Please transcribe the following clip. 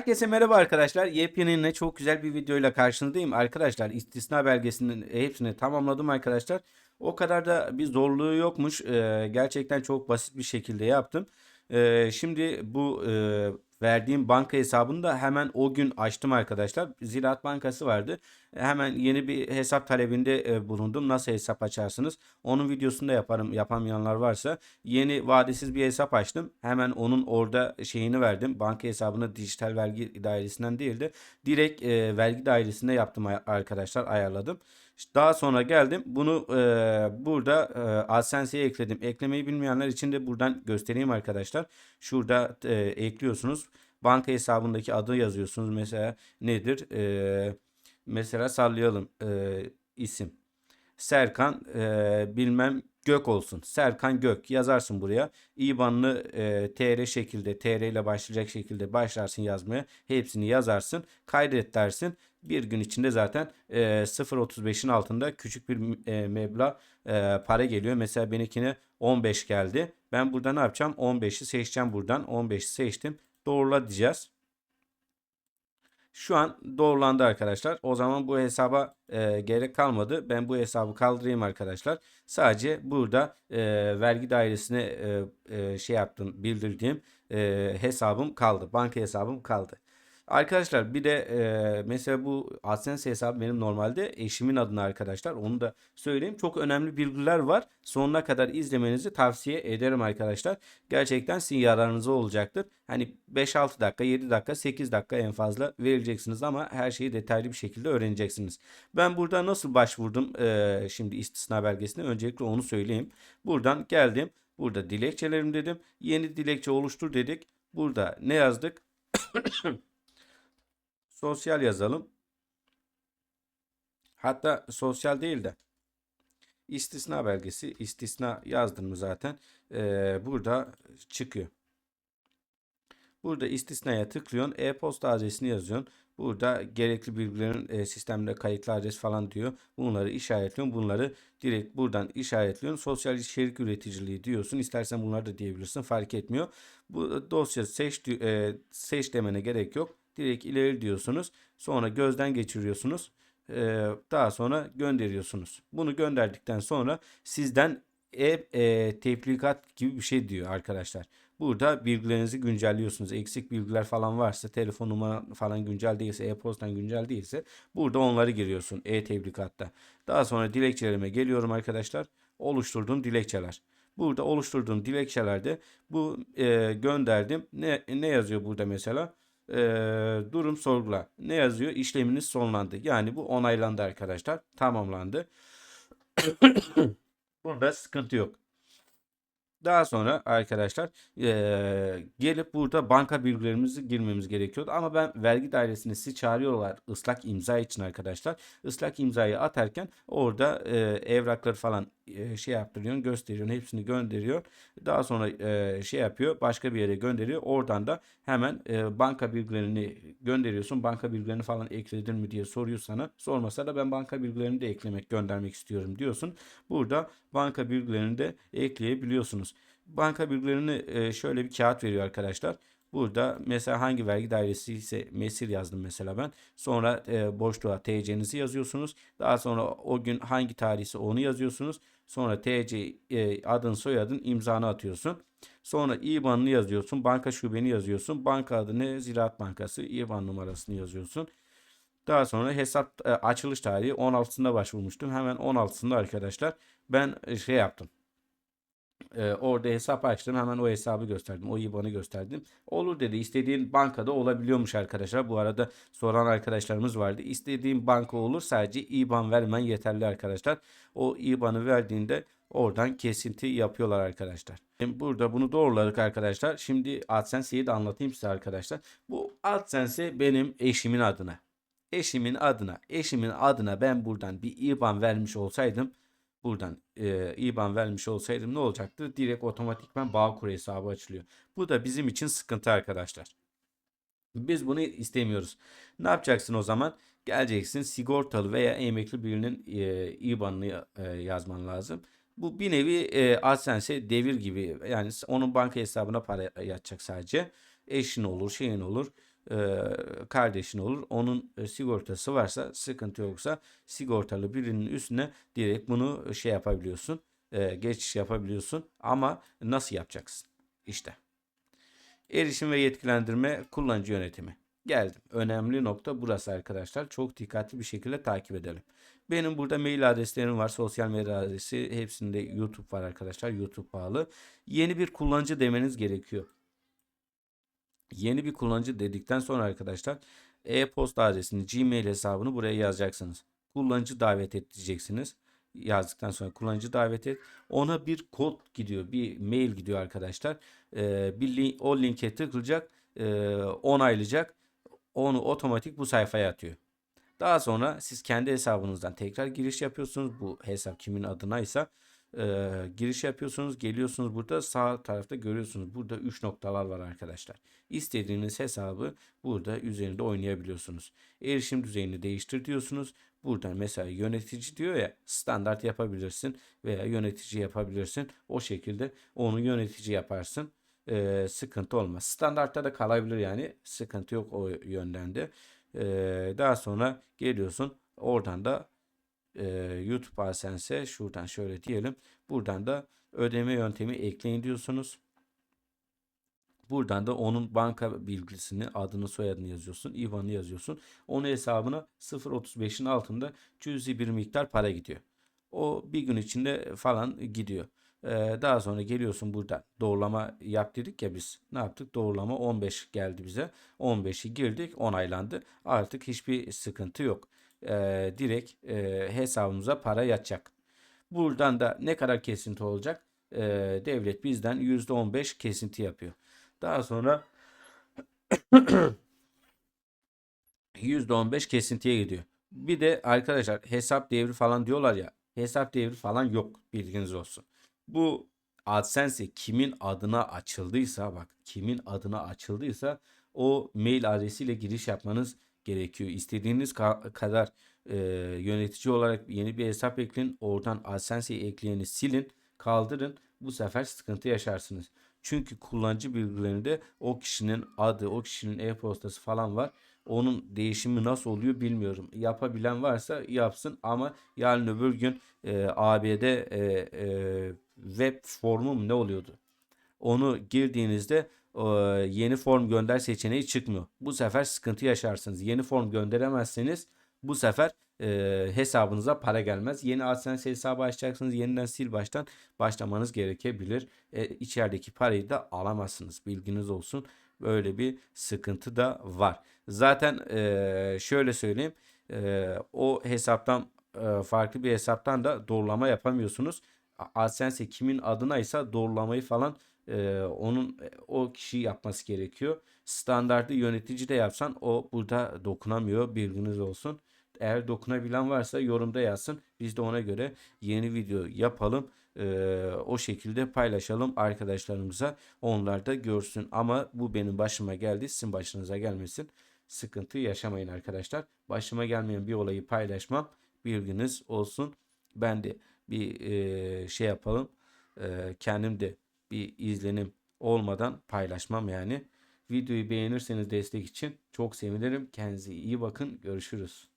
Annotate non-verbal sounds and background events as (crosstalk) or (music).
Herkese merhaba arkadaşlar. Yepyeni çok güzel bir videoyla karşınızdayım. Arkadaşlar istisna belgesinin hepsini tamamladım arkadaşlar. O kadar da bir zorluğu yokmuş. Ee, gerçekten çok basit bir şekilde yaptım. Ee, şimdi bu e, verdiğim banka hesabını da hemen o gün açtım arkadaşlar. Ziraat Bankası vardı. Hemen yeni bir hesap talebinde e, bulundum. Nasıl hesap açarsınız? Onun videosunu da yaparım yapamayanlar varsa. Yeni vadesiz bir hesap açtım. Hemen onun orada şeyini verdim. Banka hesabını dijital vergi dairesinden değil de direkt e, vergi dairesinde yaptım arkadaşlar ayarladım. Daha sonra geldim. Bunu e, burada e, AdSense'ye ekledim. Eklemeyi bilmeyenler için de buradan göstereyim arkadaşlar. Şurada e, ekliyorsunuz. Banka hesabındaki adı yazıyorsunuz. Mesela nedir? E, mesela sallayalım e, isim. Serkan e, bilmem Gök olsun. Serkan Gök yazarsın buraya. İBAN'ını e, TR şekilde TR ile başlayacak şekilde başlarsın yazmaya. Hepsini yazarsın. Kaydet dersin. Bir gün içinde zaten e, 0.35'in altında küçük bir e, meblağ e, para geliyor. Mesela benimkine 15 geldi. Ben burada ne yapacağım? 15'i seçeceğim buradan. 15'i seçtim. Doğrula diyeceğiz. Şu an doğrulandı arkadaşlar. O zaman bu hesaba e, gerek kalmadı. Ben bu hesabı kaldırayım arkadaşlar. Sadece burada e, vergi dairesine e, e, şey yaptım bildirdiğim e, hesabım kaldı. Banka hesabım kaldı. Arkadaşlar bir de e, mesela bu AdSense hesabı benim normalde eşimin adına arkadaşlar. Onu da söyleyeyim. Çok önemli bilgiler var. Sonuna kadar izlemenizi tavsiye ederim arkadaşlar. Gerçekten sizin yararınıza olacaktır. Hani 5-6 dakika, 7 dakika, 8 dakika en fazla vereceksiniz ama her şeyi detaylı bir şekilde öğreneceksiniz. Ben burada nasıl başvurdum e, şimdi istisna belgesine? Öncelikle onu söyleyeyim. Buradan geldim. Burada dilekçelerim dedim. Yeni dilekçe oluştur dedik. Burada ne yazdık? (coughs) Sosyal yazalım. Hatta sosyal değil de istisna belgesi istisna yazdım mı zaten eee, burada çıkıyor. Burada istisnaya tıklıyorsun. E-posta adresini yazıyorsun. Burada gerekli bilgilerin e, sistemde kayıtlı adres falan diyor. Bunları işaretliyorsun. Bunları direkt buradan işaretliyorsun. Sosyal içerik üreticiliği diyorsun. İstersen bunları da diyebilirsin. Fark etmiyor. Bu dosya seç, e, seç demene gerek yok. Direkt ileri diyorsunuz. Sonra gözden geçiriyorsunuz. E, daha sonra gönderiyorsunuz. Bunu gönderdikten sonra sizden e, e, tebligat gibi bir şey diyor arkadaşlar. Burada bilgilerinizi güncelliyorsunuz. Eksik bilgiler falan varsa, telefon numaran falan güncel değilse, e-postan güncel değilse burada onları giriyorsun e-tebligatta. Daha sonra dilekçelerime geliyorum arkadaşlar. Oluşturduğum dilekçeler. Burada oluşturduğum dilekçelerde bu e, gönderdim. Ne, ne yazıyor burada mesela? E, durum sorgula. Ne yazıyor? İşleminiz sonlandı. Yani bu onaylandı arkadaşlar. Tamamlandı. (coughs) Bunda sıkıntı yok. Daha sonra arkadaşlar eee, gelip burada banka bilgilerimizi girmemiz gerekiyordu. Ama ben vergi dairesine sizi çağırıyorlar ıslak imza için arkadaşlar. Islak imzayı atarken orada eee, evrakları falan eee, şey yaptırıyorsun gösteriyorsun hepsini gönderiyor. Daha sonra eee, şey yapıyor başka bir yere gönderiyor. Oradan da hemen eee, banka bilgilerini gönderiyorsun. Banka bilgilerini falan ekledin mi diye soruyor sana. Sormasa da ben banka bilgilerini de eklemek göndermek istiyorum diyorsun. Burada banka bilgilerini de ekleyebiliyorsunuz. Banka bilgilerini e, şöyle bir kağıt veriyor arkadaşlar. Burada mesela hangi vergi dairesi ise mesir yazdım mesela ben. Sonra e, boşluğa TC'nizi yazıyorsunuz. Daha sonra o gün hangi tarihse onu yazıyorsunuz. Sonra TC e, adın soyadın imzanı atıyorsun. Sonra IBAN'ını yazıyorsun. Banka şubeni yazıyorsun. Banka adını Ziraat Bankası IBAN numarasını yazıyorsun. Daha sonra hesap e, açılış tarihi 16'sında başvurmuştum. Hemen 16'sında arkadaşlar ben e, şey yaptım. E, orada hesap açtım. Hemen o hesabı gösterdim. O IBAN'ı gösterdim. Olur dedi. İstediğin bankada olabiliyormuş arkadaşlar. Bu arada soran arkadaşlarımız vardı. İstediğin banka olur. Sadece IBAN vermen yeterli arkadaşlar. O IBAN'ı verdiğinde oradan kesinti yapıyorlar arkadaşlar. Şimdi Burada bunu doğruladık arkadaşlar. Şimdi AdSense'yi de anlatayım size arkadaşlar. Bu AdSense benim eşimin adına. Eşimin adına, eşimin adına ben buradan bir IBAN vermiş olsaydım buradan e, IBAN vermiş olsaydım ne olacaktı? Direkt otomatikman Bağkur hesabı açılıyor. Bu da bizim için sıkıntı arkadaşlar. Biz bunu istemiyoruz. Ne yapacaksın o zaman? Geleceksin sigortalı veya emekli birinin e, IBAN'ını e, yazman lazım. Bu bir nevi e, AdSense devir gibi. Yani onun banka hesabına para yatacak sadece. Eşin olur, şeyin olur. E, kardeşin olur. Onun e, sigortası varsa sıkıntı yoksa sigortalı birinin üstüne direkt bunu şey yapabiliyorsun. E, geçiş yapabiliyorsun. Ama nasıl yapacaksın? İşte. Erişim ve yetkilendirme kullanıcı yönetimi. Geldim. Önemli nokta burası arkadaşlar. Çok dikkatli bir şekilde takip edelim. Benim burada mail adreslerim var. Sosyal medya adresi. Hepsinde YouTube var arkadaşlar. YouTube pahalı. Yeni bir kullanıcı demeniz gerekiyor. Yeni bir kullanıcı dedikten sonra arkadaşlar e-posta adresini, Gmail hesabını buraya yazacaksınız. Kullanıcı davet et diyeceksiniz. Yazdıktan sonra kullanıcı davet et. Ona bir kod gidiyor, bir mail gidiyor arkadaşlar. Ee, bir link, o linke tıklayacak, e, onaylayacak. Onu otomatik bu sayfaya atıyor. Daha sonra siz kendi hesabınızdan tekrar giriş yapıyorsunuz. Bu hesap kimin adınaysa e, giriş yapıyorsunuz. Geliyorsunuz burada sağ tarafta görüyorsunuz. Burada 3 noktalar var arkadaşlar. İstediğiniz hesabı burada üzerinde oynayabiliyorsunuz. Erişim düzeyini değiştir diyorsunuz. Buradan mesela yönetici diyor ya standart yapabilirsin veya yönetici yapabilirsin. O şekilde onu yönetici yaparsın. E, sıkıntı olmaz. Standartta da kalabilir yani. Sıkıntı yok o yönden de. E, daha sonra geliyorsun. Oradan da e, YouTube AdSense'e şuradan şöyle diyelim. Buradan da ödeme yöntemi ekleyin diyorsunuz. Buradan da onun banka bilgisini, adını, soyadını yazıyorsun, IBAN'ı yazıyorsun. Onun hesabına 0.35'in altında cüzi bir miktar para gidiyor. O bir gün içinde falan gidiyor. Ee, daha sonra geliyorsun burada doğrulama yap dedik ya biz. Ne yaptık? Doğrulama 15 geldi bize. 15'i girdik onaylandı. Artık hiçbir sıkıntı yok. Ee, direkt e, hesabımıza para yatacak. Buradan da ne kadar kesinti olacak? Ee, devlet bizden %15 kesinti yapıyor. Daha sonra (clears throat) %15 kesintiye gidiyor. Bir de arkadaşlar hesap devri falan diyorlar ya. Hesap devri falan yok bilginiz olsun. Bu AdSense kimin adına açıldıysa bak kimin adına açıldıysa o mail adresiyle giriş yapmanız gerekiyor. İstediğiniz ka- kadar e, yönetici olarak yeni bir hesap ekleyin. Oradan AdSense'yi ekleyeni silin, kaldırın. Bu sefer sıkıntı yaşarsınız. Çünkü kullanıcı bilgilerinde o kişinin adı, o kişinin e-postası falan var. Onun değişimi nasıl oluyor bilmiyorum. Yapabilen varsa yapsın ama yarın öbür gün e, ABD e, e, web formu mu ne oluyordu? Onu girdiğinizde yeni form gönder seçeneği çıkmıyor. Bu sefer sıkıntı yaşarsınız. Yeni form gönderemezseniz bu sefer e, hesabınıza para gelmez. Yeni AdSense hesabı açacaksınız. Yeniden sil baştan başlamanız gerekebilir. E, içerideki parayı da alamazsınız. Bilginiz olsun. Böyle bir sıkıntı da var. Zaten e, şöyle söyleyeyim. E, o hesaptan e, farklı bir hesaptan da doğrulama yapamıyorsunuz. AdSense kimin adınaysa doğrulamayı falan e, onun o kişi yapması gerekiyor. Standartlı yönetici de yapsan o burada dokunamıyor. Bilginiz olsun. Eğer dokunabilen varsa yorumda yazsın. Biz de ona göre yeni video yapalım. Ee, o şekilde paylaşalım arkadaşlarımıza. Onlar da görsün. Ama bu benim başıma geldi. Sizin başınıza gelmesin. Sıkıntı yaşamayın arkadaşlar. Başıma gelmeyen bir olayı paylaşmam. Bilginiz olsun. Ben de bir e, şey yapalım. E, kendim de bir izlenim olmadan paylaşmam yani. Videoyu beğenirseniz destek için çok sevinirim. Kendinize iyi bakın. Görüşürüz.